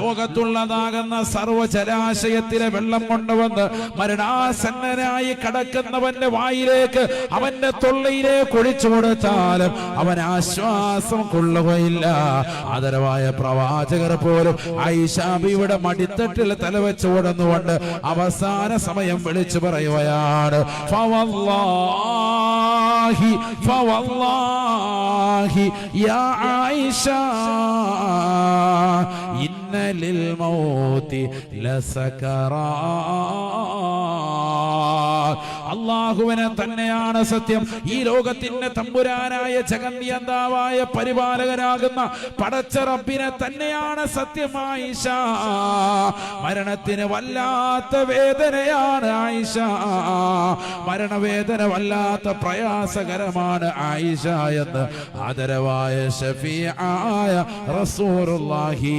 ലോകത്തുള്ളതാകുന്ന സർവ ജലാശയത്തിലെ വെള്ളം കൊണ്ടുവന്ന് മരണാസന്നനായി കടക്കുന്നവന്റെ വായിലേക്ക് അവന്റെ തൊള്ളയിലേക്ക് ഒഴിച്ചു കൊടുത്താലും അവൻ ആശ്വാസം കൊള്ളുകയില്ല. ആദരവായ പ്രവാചകർ പോലും ഐഷാബിയുടെ മടിത്തട്ടിൽ തലവെച്ച് ഓടുന്നുകൊണ്ട് അവസാന സമയം വിളിച്ചു പറയുകയാണ് ഫവല്ലാഹി ഫവല്ലാഹി യാ ആയിഷ للموت لسكرات അള്ളാഹുവിനെ തന്നെയാണ് സത്യം. ഈ ലോകത്തിന്റെ തമ്പുരാനായ ജഗന്യന്താവായ പരിപാലകനാകുന്ന പടച്ച റബ്ബിനെ തന്നെയാണ് സത്യം ആയിഷ. മരണത്തിന് വല്ലാത്ത വേദനയാണ് ആയിഷ. മരണവേദന വല്ലാത്ത പ്രയാസകരമാണ് ആയിഷ എന്ന് ആദരവായ ഷഫിയായ റസൂറുല്ലാഹി